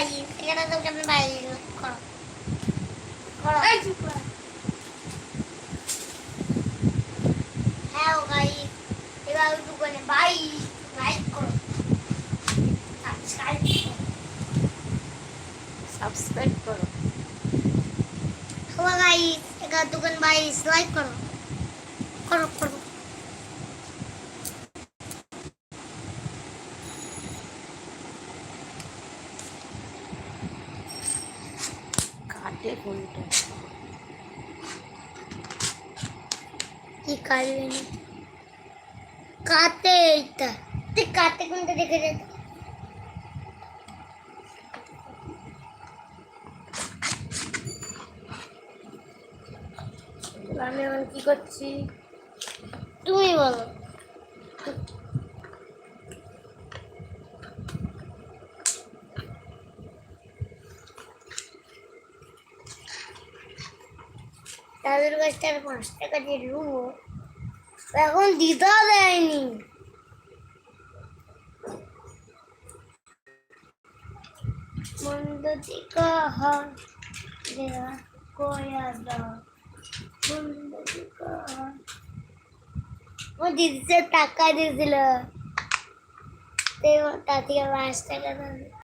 Guys এখানে তো কেমন বাইরে করো। করো। এই চুপ কর। হ্যাঁ ও গাইস এবার দোকানে বাই লাইক করো। সাবস্ক্রাইব করো। সাবস্ক্রাইব করো। হ্যালো গাইস এবার দোকান বাই লাইক করো। করো করো। কাটে কোনটা? কি কাটবে কাতে এটা তুই কাতে কোনটা দেখে দে। আমি এখন কি করছি? তুমি বলো। তাদের কাছে আর পাঁচ টাকা দিয়ে নেব। এখন দিতেও দেয়নি। মন্দ দিকা হয় দেওয়া কয়া দাও। মন্দ দিকা ও দিদিতে টাকা দিয়েছিল তার থেকে পাঁচ টাকা দাও